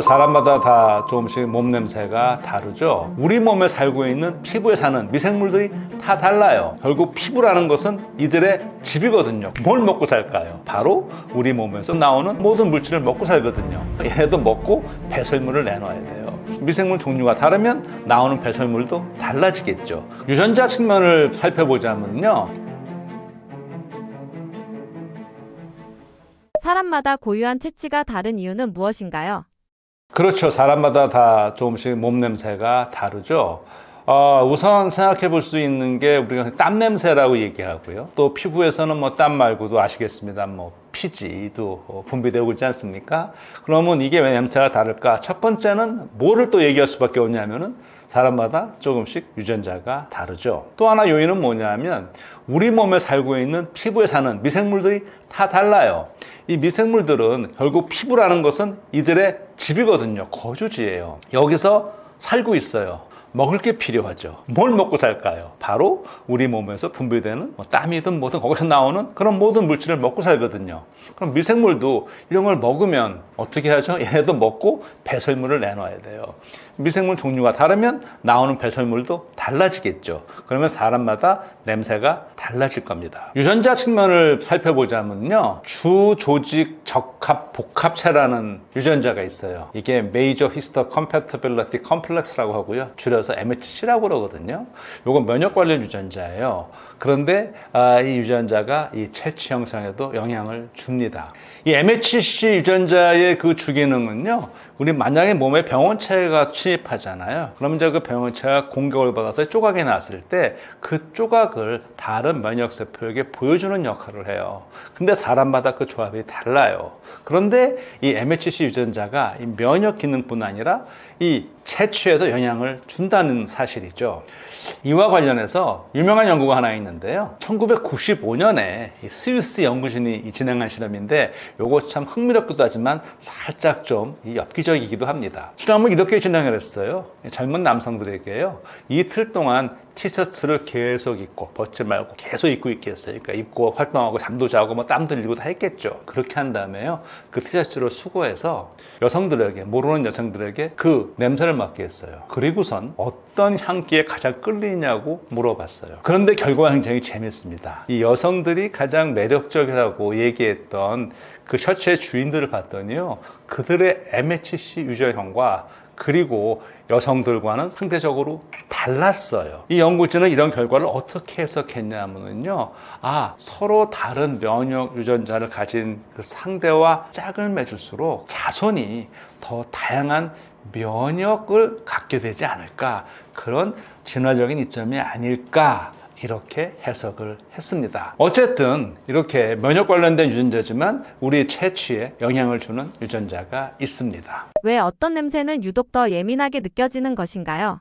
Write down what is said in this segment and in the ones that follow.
사람마다 다 조금씩 몸 냄새가 다르죠. 우리 몸에 살고 있는 피부에 사는 미생물들이 다 달라요. 결국 피부라는 것은 이들의 집이거든요. 뭘 먹고 살까요? 바로 우리 몸에서 나오는 모든 물질을 먹고 살거든요. 얘도 먹고 배설물을 내놔야 돼요. 미생물 종류가 다르면 나오는 배설물도 달라지겠죠. 유전자 측면을 살펴보자면요. 사람마다 고유한 체취가 다른 이유는 무엇인가요? 그렇죠. 사람마다 다 조금씩 몸 냄새가 다르죠. 어, 우선 생각해 볼 수 있는 게 우리가 땀 냄새라고 얘기하고요. 또 피부에서는 뭐 땀 말고도 아시겠습니다. 뭐 피지도 어, 분비되고 있지 않습니까? 그러면 이게 왜 냄새가 다를까? 첫 번째는 뭐를 또 얘기할 수밖에 없냐면은 사람마다 조금씩 유전자가 다르죠. 또 하나 요인은 뭐냐면 우리 몸에 살고 있는 피부에 사는 미생물들이 다 달라요. 이 미생물들은 결국 피부라는 것은 이들의 집이거든요. 거주지예요. 여기서 살고 있어요. 먹을 게 필요하죠. 뭘 먹고 살까요? 바로 우리 몸에서 분비되는 뭐 땀이든 뭐든 거기서 나오는 그런 모든 물질을 먹고 살거든요. 그럼 미생물도 이런 걸 먹으면 어떻게 하죠? 얘네도 먹고 배설물을 내놔야 돼요. 미생물 종류가 다르면 나오는 배설물도 달라지겠죠. 그러면 사람마다 냄새가 달라질 겁니다. 유전자 측면을 살펴보자면요. 주 조직 적합 복합체라는 유전자가 있어요. 이게 Major Histo Compatibility Complex라고 하고요. 줄여서 MHC라고 그러거든요. 요건 면역 관련 유전자예요. 그런데 아, 이 유전자가 이 채취 형성에도 영향을 줍니다. 이 MHC 유전자의 그 주기능은요. 우리 만약에 몸에 병원체가 침입하잖아요. 그럼 이제 그 병원체가 공격을 받아서 조각이 났을 때 그 조각을 다른 면역세포에게 보여주는 역할을 해요. 근데 사람마다 그 조합이 달라요. 그런데 이 MHC 유전자가 이 면역 기능뿐 아니라 이 채취에도 영향을 준다는 사실이죠. 이와 관련해서 유명한 연구가 하나 있는데 요. 1995년에 스위스 연구진이 진행한 실험인데 요거 참 흥미롭기도 하지만 살짝 좀 엽기적이기도 합니다. 실험을 이렇게 진행을 했어요. 젊은 남성들에게요. 이틀 동안 티셔츠를 계속 입고 벗지 말고 계속 입고 있게 했어요. 그러니까 입고 활동하고 잠도 자고 뭐 땀도 흘리고 다 했겠죠. 그렇게 한 다음에요. 그 티셔츠를 수거해서 여성들에게 모르는 여성들에게 그 냄새를 맡게 했어요. 그리고선 어떤 향기에 가장 끌리냐고 물어봤어요. 그런데 결과 굉장히 재밌습니다. 이 여성들이 가장 매력적이라고 얘기했던 그 셔츠의 주인들을 봤더니요. 그들의 MHC 유전형과 그리고 여성들과는 상대적으로 달랐어요. 이 연구진은 이런 결과를 어떻게 해석했냐면요. 아, 서로 다른 면역 유전자를 가진 그 상대와 짝을 맺을수록 자손이 더 다양한 면역을 갖게 되지 않을까. 그런 진화적인 이점이 아닐까. 이렇게 해석을 했습니다. 어쨌든 이렇게 면역 관련된 유전자지만 우리 채취에 영향을 주는 유전자가 있습니다. 왜 어떤 냄새는 유독 더 예민하게 느껴지는 것인가요?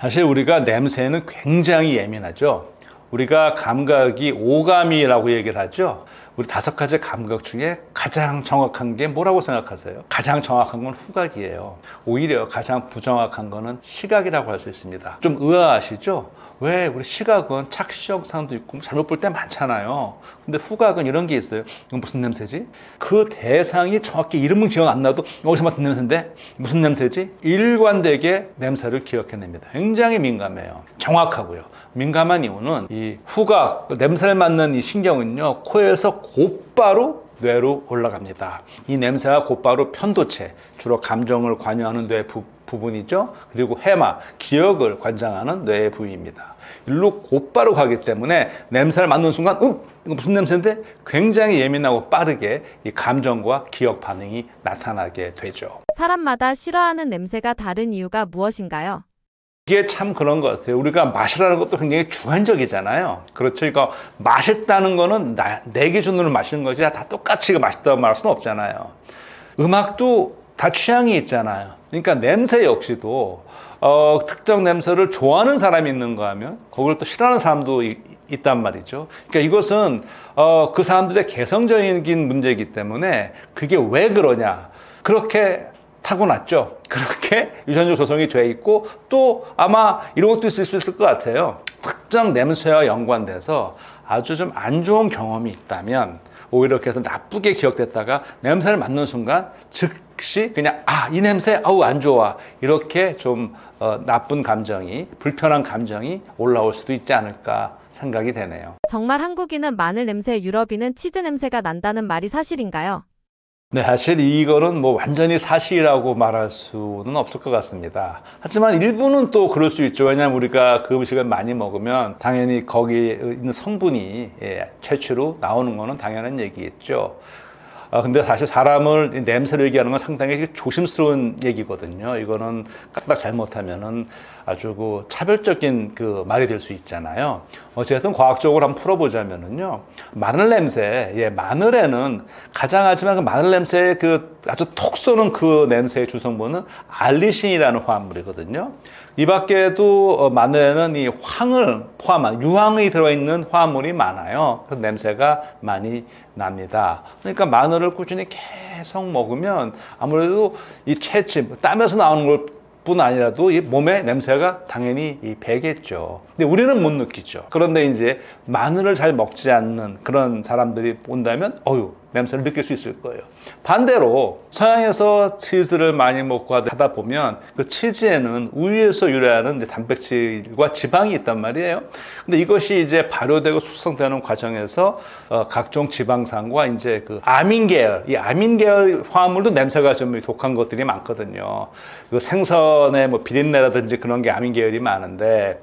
사실 우리가 냄새는 굉장히 예민하죠. 우리가 감각이 오감이라고 얘기를 하죠. 우리 다섯 가지 감각 중에 가장 정확한 게 뭐라고 생각하세요? 가장 정확한 건 후각이에요. 오히려 가장 부정확한 거는 시각이라고 할 수 있습니다. 좀 의아하시죠? 왜 우리 시각은 착시영상도 있고 잘못 볼 때 많잖아요. 근데 후각은 이런 게 있어요. 이건 무슨 냄새지? 그 대상이 정확히 이름은 기억 안 나도 여기서 맡은 냄새인데 무슨 냄새지? 일관되게 냄새를 기억해냅니다. 굉장히 민감해요. 정확하고요. 민감한 이유는 이 후각, 냄새를 맡는 이 신경은요, 코에서 곧바로 뇌로 올라갑니다. 이 냄새가 곧바로 편도체, 주로 감정을 관여하는 뇌 부, 부분이죠. 그리고 해마, 기억을 관장하는 뇌의 부위입니다. 일로 곧바로 가기 때문에 냄새를 맡는 순간, 음, 이거 무슨 냄새인데? 굉장히 예민하고 빠르게 이 감정과 기억 반응이 나타나게 되죠. 사람마다 싫어하는 냄새가 다른 이유가 무엇인가요? 이게 참 그런 것 같아요. 우리가 맛이라는 것도 굉장히 주관적이잖아요. 그렇죠. 그러니까 맛있다는 거는 나, 내 기준으로 맛있는 거지 다 똑같이 맛있다고 말할 수는 없잖아요. 음악도 다 취향이 있잖아요. 그러니까 냄새 역시도 어, 특정 냄새를 좋아하는 사람이 있는가 하면 그걸 또 싫어하는 사람도 이- 있단 말이죠. 그러니까 이것은 어, 그 사람들의 개성적인 문제이기 때문에 그게 왜 그러냐. 그렇게 타고났죠. 그렇게 유전적 조성이 돼 있고 또 아마 이런 것도 있을 수 있을 것 같아요. 특정 냄새와 연관돼서 아주 좀 안 좋은 경험이 있다면 오히려 그래서 나쁘게 기억됐다가 냄새를 맡는 순간 즉 즉시 그냥 아 이 냄새 아우 안 좋아 이렇게 좀 어, 나쁜 감정이 불편한 감정이 올라올 수도 있지 않을까 생각이 되네요. 정말 한국인은 마늘 냄새, 유럽인은 치즈 냄새가 난다는 말이 사실인가요? 네, 사실 이거는 뭐 완전히 사실이라고 말할 수는 없을 것 같습니다. 하지만 일부는 또 그럴 수 있죠. 왜냐하면 우리가 그 음식을 많이 먹으면 당연히 거기에 있는 성분이 예, 채취로 나오는 거는 당연한 얘기겠죠. 아, 근데 사실 사람을 이 냄새를 얘기하는 건 상당히 조심스러운 얘기거든요. 이거는 까딱 잘못하면은 아주 그 차별적인 그 말이 될 수 있잖아요. 어쨌든 과학적으로 한번 풀어보자면은요. 마늘 냄새, 예, 마늘에는 가장 하지만 그 마늘 냄새의 그 아주 톡 쏘는 그 냄새의 주성분은 알리신이라는 화합물이거든요. 이 밖에도 어, 마늘에는 이 황을 포함한 유황이 들어있는 화합물이 많아요. 그 냄새가 많이 납니다. 그러니까 마늘을 꾸준히 계속 먹으면 아무래도 이 채침, 땀에서 나오는 걸 뿐 아니라도 이 몸에 냄새가 당연히 이 배겠죠. 근데 우리는 못 느끼죠. 그런데 이제 마늘을 잘 먹지 않는 그런 사람들이 본다면 어유 냄새를 느낄 수 있을 거예요. 반대로 서양에서 치즈를 많이 먹고 하다 보면 그 치즈에는 우유에서 유래하는 단백질과 지방이 있단 말이에요. 근데 이것이 이제 발효되고 숙성되는 과정에서 어, 각종 지방산과 이제 그 아민 계열, 이 아민 계열 화합물도 냄새가 좀 독한 것들이 많거든요. 그 생선의 뭐 비린내라든지 그런 게 아민 계열이 많은데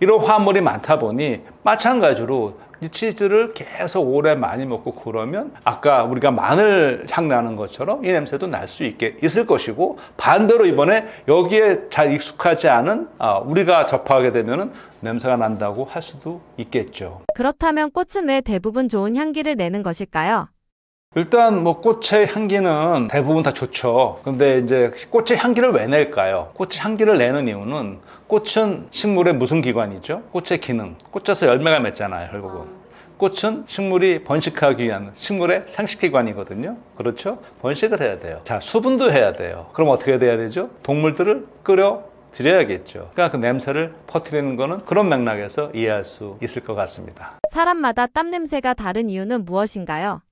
이런 화합물이 많다 보니 마찬가지로 이 치즈를 계속 오래 많이 먹고 그러면 아까 우리가 마늘 향 나는 것처럼 이 냄새도 날 수 있게 있을 것이고 반대로 이번에 여기에 잘 익숙하지 않은 아, 우리가 접하게 되면은 냄새가 난다고 할 수도 있겠죠. 그렇다면 꽃은 왜 대부분 좋은 향기를 내는 것일까요? 일단 뭐 꽃의 향기는 대부분 다 좋죠. 근데 이제 꽃의 향기를 왜 낼까요? 꽃의 향기를 내는 이유는 꽃은 식물의 무슨 기관이죠? 꽃의 기능. 꽃에서 열매가 맺잖아요, 결국은. 꽃은 식물이 번식하기 위한 식물의 상식기관이거든요. 그렇죠? 번식을 해야 돼요. 자, 수분도 해야 돼요. 그럼 어떻게 돼야 되죠? 동물들을 끓여 드려야겠죠. 그러니까 그 냄새를 퍼뜨리는 거는 그런 맥락에서 이해할 수 있을 것 같습니다. 사람마다 땀 냄새가 다른 이유는 무엇인가요?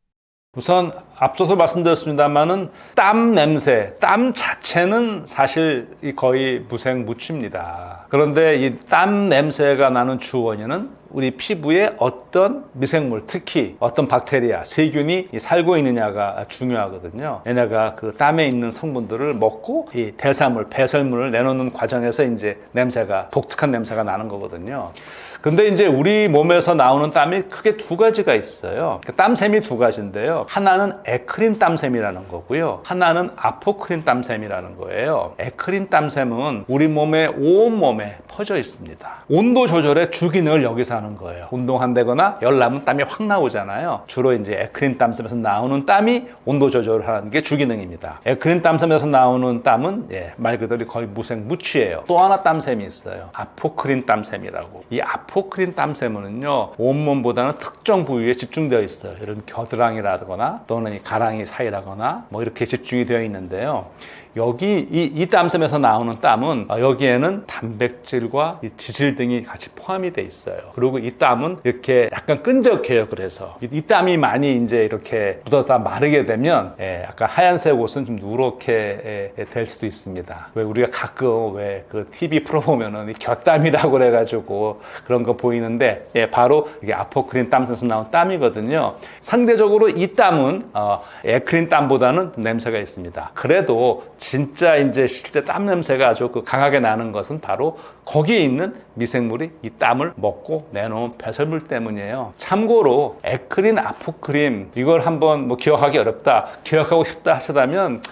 우선 앞서서 말씀드렸습니다만은 땀 냄새, 땀 자체는 사실 이 거의 무생무치입니다. 그런데 이 땀 냄새가 나는 주 원인은 우리 피부에 어떤 미생물, 특히 어떤 박테리아, 세균이 이 살고 있느냐가 중요하거든요. 얘네가 그 땀에 있는 성분들을 먹고 이 대사물, 배설물을 내놓는 과정에서 이제 냄새가 독특한 냄새가 나는 거거든요. 근데 이제 우리 몸에서 나오는 땀이 크게 두 가지가 있어요. 그 땀샘이 두 가지인데요. 하나는 에크린 땀샘이라는 거고요. 하나는 아포크린 땀샘이라는 거예요. 에크린 땀샘은 우리 몸의 온 몸에 퍼져 있습니다. 온도 조절의 주기능을 여기서 하는 거예요. 운동한다거나 열 나면 땀이 확 나오잖아요. 주로 이제 에크린 땀샘에서 나오는 땀이 온도 조절을 하는 게 주기능입니다. 에크린 땀샘에서 나오는 땀은 예, 말 그대로 거의 무생무취예요. 또 하나 땀샘이 있어요. 아포크린 땀샘이라고. 이 아포크린 땀샘은요 온몸보다는 특정 부위에 집중되어 있어요. 예를 들면 겨드랑이라거나 또는 이 가랑이 사이라거나 뭐 이렇게 집중이 되어 있는데요. 여기 이, 이 땀샘에서 나오는 땀은 어, 여기에는 단백질과 이 지질 등이 같이 포함이 돼 있어요. 그리고 이 땀은 이렇게 약간 끈적해요. 그래서 이, 이 땀이 많이 이제 이렇게 묻어서 마르게 되면 예, 약간 하얀색 옷은 좀 누렇게 예, 될 수도 있습니다. 왜 우리가 가끔 왜 그 TV 프로 보면은 이 곁땀이라고 그래가지고 그런 거 보이는데 예, 바로 이게 아포크린 땀샘에서 나온 땀이거든요. 상대적으로 이 땀은 어, 에크린 땀보다는 냄새가 있습니다. 그래도 진짜 이제 실제 땀 냄새가 아주 그 강하게 나는 것은 바로 거기에 있는 미생물이 이 땀을 먹고 내놓은 배설물 때문이에요. 참고로 에크린, 아포크린 이걸 한번 뭐 기억하기 어렵다, 기억하고 싶다 하시다면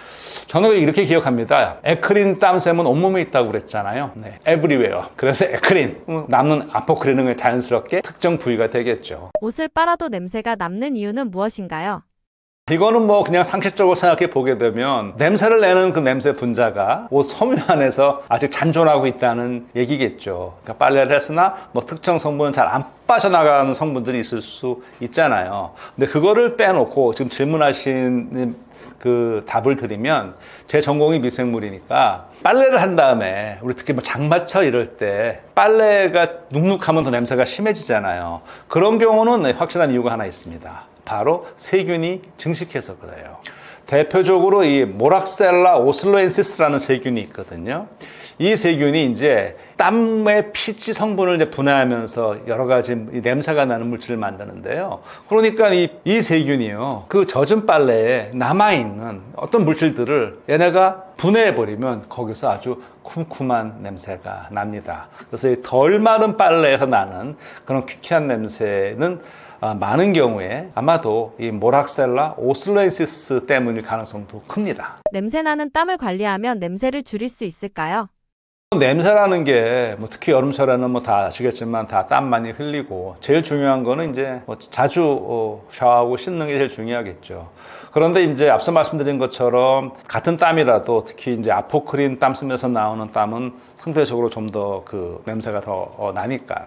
저는 이렇게 기억합니다. 에크린 땀샘은 온몸에 있다고 그랬잖아요. 네, everywhere. 그래서 에크린 음, 남는 아포크린은 자연스럽게 특정 부위가 되겠죠. 옷을 빨아도 냄새가 남는 이유는 무엇인가요? 이거는 뭐 그냥 상식적으로 생각해 보게 되면 냄새를 내는 그 냄새 분자가 옷 섬유 안에서 아직 잔존하고 있다는 얘기겠죠. 그러니까 빨래를 했으나 뭐 특정 성분은 잘 안 빠져나가는 성분들이 있을 수 있잖아요. 근데 그거를 빼놓고 지금 질문하신 그 답을 드리면 제 전공이 미생물이니까 빨래를 한 다음에 우리 특히 뭐 장마철 이럴 때 빨래가 눅눅하면 더 냄새가 심해지잖아요. 그런 경우는 확실한 이유가 하나 있습니다. 바로 세균이 증식해서 그래요. 대표적으로 이 모락셀라 오슬로엔시스라는 세균이 있거든요. 이 세균이 이제 땀의 피지 성분을 이제 분해하면서 여러 가지 이 냄새가 나는 물질을 만드는데요. 그러니까 이, 이 세균이요. 그 젖은 빨래에 남아있는 어떤 물질들을 얘네가 분해해버리면 거기서 아주 쿰쿰한 냄새가 납니다. 그래서 이덜 마른 빨래에서 나는 그런 퀴퀴한 냄새는 아, 많은 경우에 아마도 이 모락셀라 오슬로엔시스 때문일 가능성도 큽니다. 냄새나는 땀을 관리하면 냄새를 줄일 수 있을까요? 냄새라는 게 뭐 특히 여름철에는 뭐 다 아시겠지만 다 땀 많이 흘리고 제일 중요한 거는 이제 뭐 자주 어, 샤워하고 씻는 게 제일 중요하겠죠. 그런데 이제 앞서 말씀드린 것처럼 같은 땀이라도 특히 이제 아포크린 땀 쓰면서 나오는 땀은 상대적으로 좀 더 그 냄새가 더 어, 나니까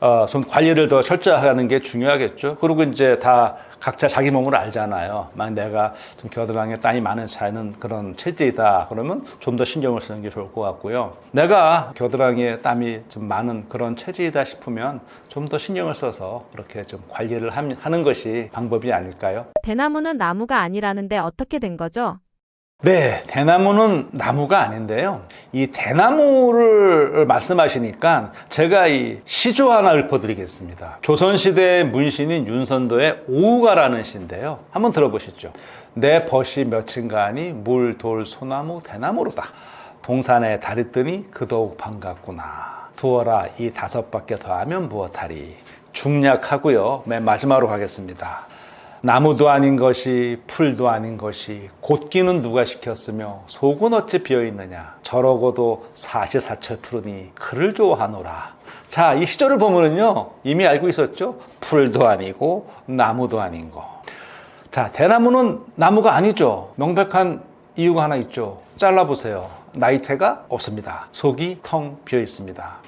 어, 좀 관리를 더 철저하게 하는 게 중요하겠죠. 그리고 이제 다 각자 자기 몸을 알잖아요. 만약 내가 좀 겨드랑이에 땀이 많은 차이는 그런 체질이다. 그러면 좀 더 신경을 쓰는 게 좋을 것 같고요. 내가 겨드랑이에 땀이 좀 많은 그런 체질이다 싶으면 좀 더 신경을 써서 그렇게 좀 관리를 함- 하는 것이 방법이 아닐까요? 대나무는 나무가 아니라는데 어떻게 된 거죠? 네, 대나무는 나무가 아닌데요. 이 대나무를 말씀하시니까 제가 이 시조 하나 읊어드리겠습니다. 조선시대 문신인 윤선도의 오우가라는 시인데요. 한번 들어보시죠. 내 벗이 몇인가하니 물, 돌, 소나무, 대나무로다. 동산에 달 있더니 그더욱 반갑구나. 두어라 이 다섯 밖에 더하면 무엇하리. 중략하고요. 맨 마지막으로 가겠습니다. 나무도 아닌 것이 풀도 아닌 것이 곧기는 누가 시켰으며 속은 어찌 비어 있느냐? 저러고도 사시사철 푸르니 그를 좋아하노라. 자 이 시절을 보면은요 이미 알고 있었죠? 풀도 아니고 나무도 아닌 거자 대나무는 나무가 아니죠. 명백한 이유가 하나 있죠. 잘라보세요. 나이테가 없습니다. 속이 텅 비어 있습니다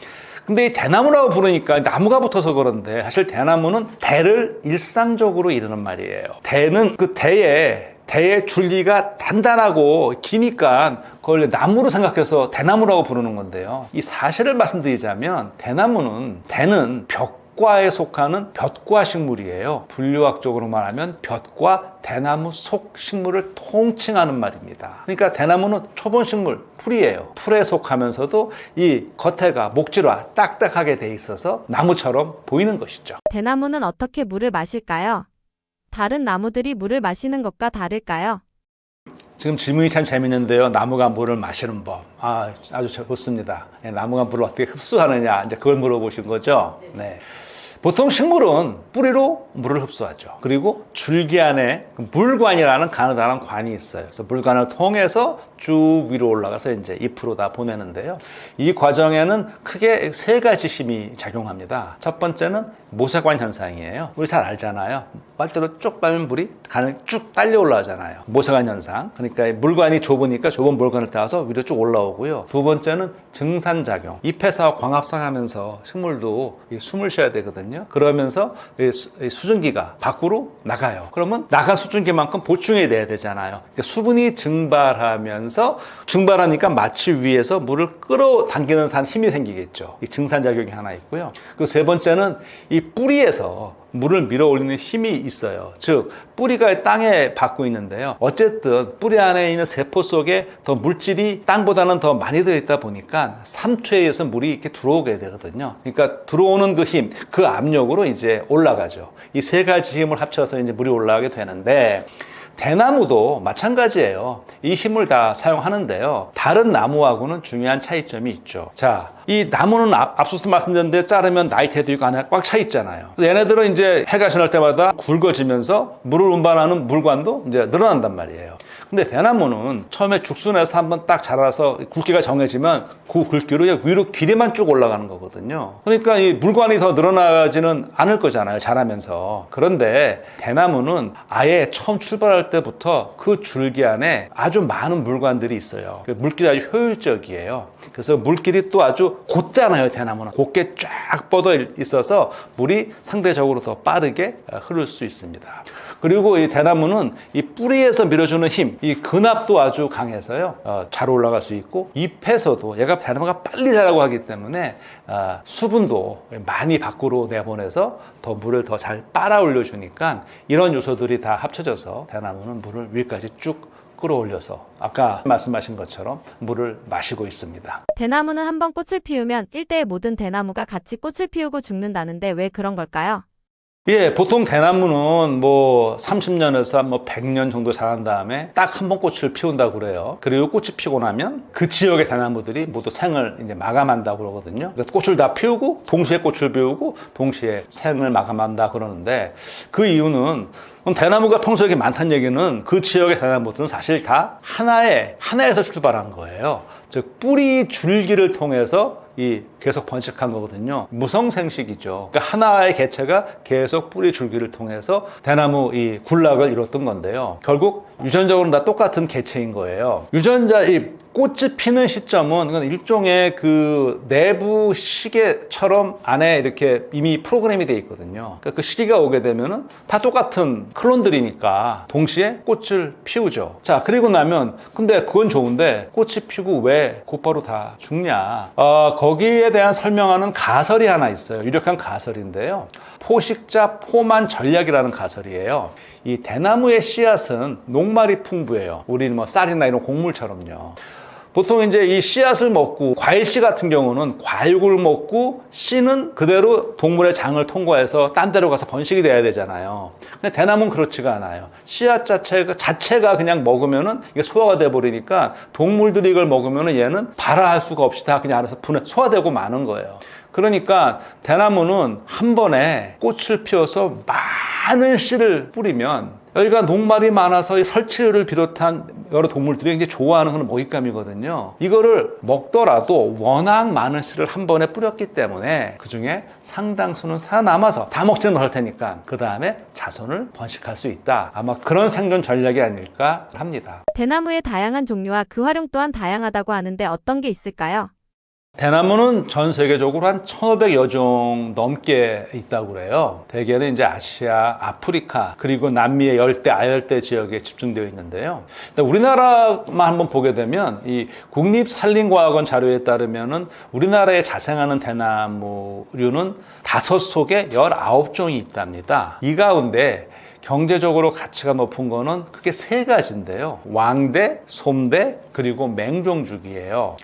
근데 이 대나무라고 부르니까 나무가 붙어서 그런데 사실 대나무는 대를 일상적으로 이르는 말이에요. 대는 그 대에 대의 줄기가 단단하고 기니까 그걸 나무로 생각해서 대나무라고 부르는 건데요. 이 사실을 말씀드리자면 대나무는 대는 벽 과에 속하는 볕과 식물이에요. 분류학적으로 말하면 볕과 대나무 속 식물을 통칭하는 말입니다. 그러니까 대나무는 초본 식물, 풀이에요. 풀에 속하면서도 이 겉에가 목질화 딱딱하게 돼 있어서 나무처럼 보이는 것이죠. 대나무는 어떻게 물을 마실까요? 다른 나무들이 물을 마시는 것과 다를까요? 지금 질문이 참 재밌는데요. 나무가 물을 마시는 법. 아, 아주 좋습니다. 네, 나무가 물을 어떻게 흡수하느냐. 이제 그걸 물어보신 거죠. 네. 보통 식물은 뿌리로 물을 흡수하죠. 그리고 줄기 안에 물관이라는 가느다란 관이 있어요. 그래서 물관을 통해서 쭉 위로 올라가서 이제 잎으로 다 보내는데요. 이 과정에는 크게 세 가지 힘이 작용합니다. 첫 번째는 모세관 현상이에요. 우리 잘 알잖아요. 빨대로 쭉 빨면 물이 간을 쭉 빨려 올라오잖아요. 모세관 현상. 그러니까 이 물관이 좁으니까 좁은 물관을 따라서 위로 쭉 올라오고요. 두 번째는 증산작용. 잎에서 광합성하면서 식물도 이 숨을 쉬어야 되거든요. 그러면서 이 수- 이 수증기가 밖으로 나가요. 그러면 나간 수증기만큼 보충해 내야 되잖아요. 수분이 증발하면서 증발하니까 마취 위에서 물을 끌어당기는 한 힘이 생기겠죠. 이 증산작용이 하나 있고요. 그 세 번째는 이 뿌리에서 물을 밀어 올리는 힘이 있어요. 즉, 뿌리가 땅에 받고 있는데요. 어쨌든 뿌리 안에 있는 세포 속에 더 물질이 땅보다는 더 많이 들어있다 보니까 삼투에 의해서 물이 이렇게 들어오게 되거든요. 그러니까 들어오는 그 힘, 그 압력으로 이제 올라가죠. 이 세 가지 힘을 합쳐서 이제 물이 올라가게 되는데 대나무도 마찬가지예요. 이 힘을 다 사용하는데요. 다른 나무하고는 중요한 차이점이 있죠. 자, 이 나무는 앞- 앞서서 말씀드렸는데 자르면 나이테도 있고 안에 꽉 차 있잖아요. 얘네들은 이제 해가 지날 때마다 굵어지면서 물을 운반하는 물관도 이제 늘어난단 말이에요. 근데 대나무는 처음에 죽순에서 한번 딱 자라서 굵기가 정해지면 그 굵기로 위로 길이만 쭉 올라가는 거거든요. 그러니까 이 물관이 더 늘어나지는 않을 거잖아요. 자라면서. 그런데 대나무는 아예 처음 출발할 때부터 그 줄기 안에 아주 많은 물관들이 있어요. 그 물길이 아주 효율적이에요. 그래서 물길이 또 아주 곧잖아요. 대나무는 곧게 쫙 뻗어 있어서 물이 상대적으로 더 빠르게 흐를 수 있습니다. 그리고 이 대나무는 이 뿌리에서 밀어주는 힘, 이 근압도 아주 강해서요. 어, 잘 올라갈 수 있고 잎에서도 얘가 대나무가 빨리 자라고 하기 때문에 아, 수분도 많이 밖으로 내보내서 더 물을 더 잘 빨아 올려주니까 이런 요소들이 다 합쳐져서 대나무는 물을 위까지 쭉 끌어올려서 아까 말씀하신 것처럼 물을 마시고 있습니다. 대나무는 한 번 꽃을 피우면 일대의 모든 대나무가 같이 꽃을 피우고 죽는다는데 왜 그런 걸까요? 예, 보통 대나무는 뭐 30년에서 뭐 100년 정도 자란 다음에 딱 한 번 꽃을 피운다고 그래요. 그리고 꽃이 피고 나면 그 지역의 대나무들이 모두 생을 이제 마감한다고 그러거든요. 그러니까 꽃을 다 피우고 동시에 꽃을 피우고 동시에 생을 마감한다 그러는데 그 이유는 그럼 대나무가 평소에 이렇게 많다는 얘기는 그 지역의 대나무들은 사실 다 하나의 하나에서 출발한 거예요. 즉 뿌리 줄기를 통해서 이 계속 번식한 거거든요. 무성생식이죠. 그러니까 하나의 개체가 계속 뿌리 줄기를 통해서 대나무 이 군락을 이뤘던 건데요. 결국 유전적으로 다 똑같은 개체인 거예요. 유전자 이 꽃이 피는 시점은 일종의 그 내부 시계처럼 안에 이렇게 이미 프로그램이 돼 있거든요. 그러니까 그 시기가 오게 되면은 다 똑같은 클론들이니까 동시에 꽃을 피우죠. 자, 그리고 나면 근데 그건 좋은데 꽃이 피고 왜 곧바로 다 죽냐? 어, 거기에 대한 설명하는 가설이 하나 있어요. 유력한 가설인데요. 포식자 포만 전략이라는 가설이에요. 이 대나무의 씨앗은 녹말이 풍부해요. 우리 뭐 쌀이나 이런 곡물처럼요. 보통 이제 이 씨앗을 먹고 과일씨 같은 경우는 과육을 먹고 씨는 그대로 동물의 장을 통과해서 딴 데로 가서 번식이 돼야 되잖아요. 근데 대나무는 그렇지가 않아요. 씨앗 자체가 자체가 그냥 먹으면은 이게 소화가 돼 버리니까 동물들이 이걸 먹으면은 얘는 발화할 수가 없이 다 그냥 알아서 분해 소화되고 마는 거예요. 그러니까 대나무는 한 번에 꽃을 피워서 많은 씨를 뿌리면 여기가 녹말이 많아서 이 설치류를 비롯한 여러 동물들이 굉장히 좋아하는 그런 먹잇감이거든요. 이거를 먹더라도 워낙 많은 씨를 한 번에 뿌렸기 때문에 그 중에 상당수는 살아남아서 다 먹지는 못할 테니까 그 다음에 자손을 번식할 수 있다. 아마 그런 생존 전략이 아닐까 합니다. 대나무의 다양한 종류와 그 활용 또한 다양하다고 하는데 어떤 게 있을까요? 대나무는 전 세계적으로 한 1,500여 종 넘게 있다고 그래요. 대개는 이제 아시아, 아프리카, 그리고 남미의 열대, 아열대 지역에 집중되어 있는데요. 우리나라만 한번 보게 되면 이 국립산림과학원 자료에 따르면은 우리나라에 자생하는 대나무류는 다섯 속에 19종이 있답니다. 이 가운데 경제적으로 가치가 높은 거는 크게 세 가지인데요. 왕대, 솜대, 그리고 맹종죽이에요.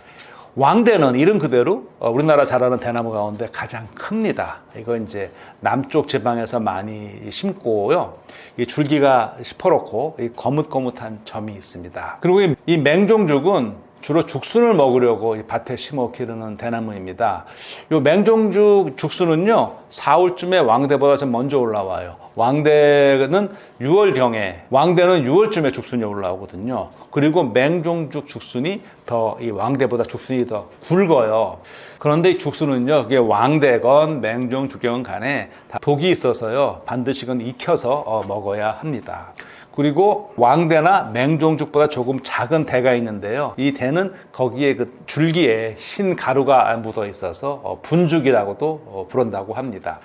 왕대는 이름 그대로 어, 우리나라 자라는 대나무 가운데 가장 큽니다. 이거 이제 남쪽 지방에서 많이 심고요. 이 줄기가 시퍼렇고 이 거뭇거뭇한 점이 있습니다. 그리고 이- 이 맹종죽은 주로 죽순을 먹으려고 이 밭에 심어 기르는 대나무입니다. 이 맹종죽 죽순은요, 4월쯤에 왕대보다 좀 먼저 올라와요. 왕대는 6월경에, 왕대는 6월쯤에 죽순이 올라오거든요. 그리고 맹종죽 죽순이 더 이 왕대보다 죽순이 더 굵어요. 그런데 이 죽순은요, 이게 왕대건 맹종죽이건 간에 다 독이 있어서요, 반드시 그건 익혀서 어, 먹어야 합니다. 그리고 왕대나 맹종죽보다 조금 작은 대가 있는데요. 이 대는 거기에 그 줄기에 흰 가루가 묻어 있어서 어, 분죽이라고도 어, 부른다고 합니다.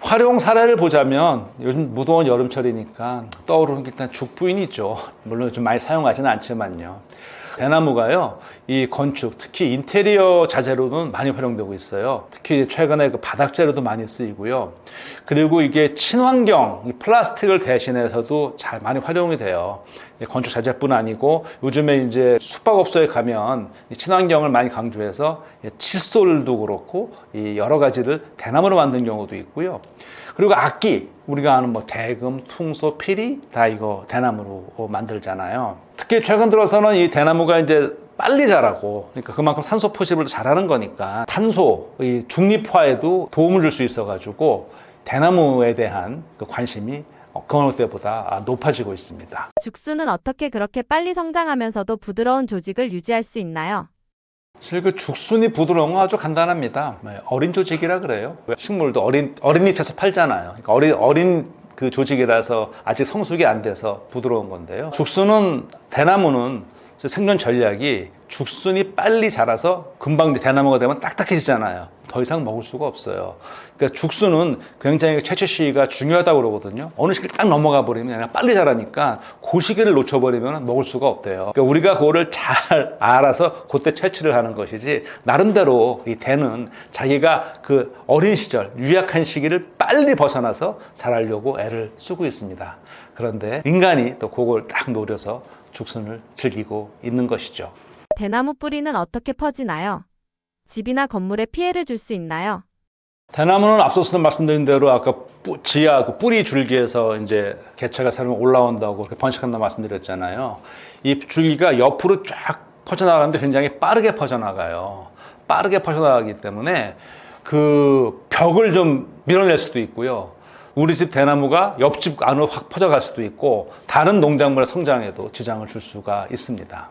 활용 사례를 보자면 요즘 무더운 여름철이니까 떠오르는 게 일단 죽부인이 있죠. 물론 좀 많이 사용하지는 않지만요. 대나무가요, 이 건축, 특히 인테리어 자재로는 많이 활용되고 있어요. 특히 최근에 그 바닥 재료도 많이 쓰이고요. 그리고 이게 친환경, 이 플라스틱을 대신해서도 잘 많이 활용이 돼요. 이 건축 자재뿐 아니고 요즘에 이제 숙박업소에 가면 이 친환경을 많이 강조해서 이 칫솔도 그렇고 이 여러 가지를 대나무로 만든 경우도 있고요. 그리고 악기 우리가 아는 뭐 대금, 퉁소, 피리 다 이거 대나무로 만들잖아요. 특히 최근 들어서는 이 대나무가 이제 빨리 자라고 그러니까 그만큼 산소 포집을 잘하는 거니까 탄소 이 중립화에도 도움을 줄 수 있어가지고 대나무에 대한 그 관심이 그 어느 때보다 높아지고 있습니다. 죽순은 어떻게 그렇게 빨리 성장하면서도 부드러운 조직을 유지할 수 있나요? 사실 그 죽순이 부드러운 건 아주 간단합니다. 네, 어린 조직이라 그래요. 식물도 어린 어린 잎에서 팔잖아요. 그러니까 어린 어린 그 조직이라서 아직 성숙이 안 돼서 부드러운 건데요. 죽순은 대나무는 생존 전략이 죽순이 빨리 자라서 금방 대나무가 되면 딱딱해지잖아요. 더 이상 먹을 수가 없어요. 그러니까 죽순은 굉장히 채취 시기가 중요하다고 그러거든요. 어느 시기를 딱 넘어가 버리면 그냥 빨리 자라니까 그 시기를 놓쳐버리면 먹을 수가 없대요. 그러니까 우리가 그거를 잘 알아서 그때 채취를 하는 것이지 나름대로 이 대는 자기가 그 어린 시절 유약한 시기를 빨리 벗어나서 자라려고 애를 쓰고 있습니다. 그런데 인간이 또 그걸 딱 노려서 죽순을 즐기고 있는 것이죠. 대나무 뿌리는 어떻게 퍼지나요? 집이나 건물에 피해를 줄 수 있나요? 대나무는 앞서서 말씀드린 대로 아까 뿌- 지하 그 뿌리 줄기에서 이제 개체가 새로 올라온다고 번식한다 말씀드렸잖아요. 이 줄기가 옆으로 쫙 퍼져나가는데 굉장히 빠르게 퍼져나가요. 빠르게 퍼져나가기 때문에 그 벽을 좀 밀어낼 수도 있고요. 우리 집 대나무가 옆집 안으로 확 퍼져갈 수도 있고 다른 농작물의 성장에도 지장을 줄 수가 있습니다.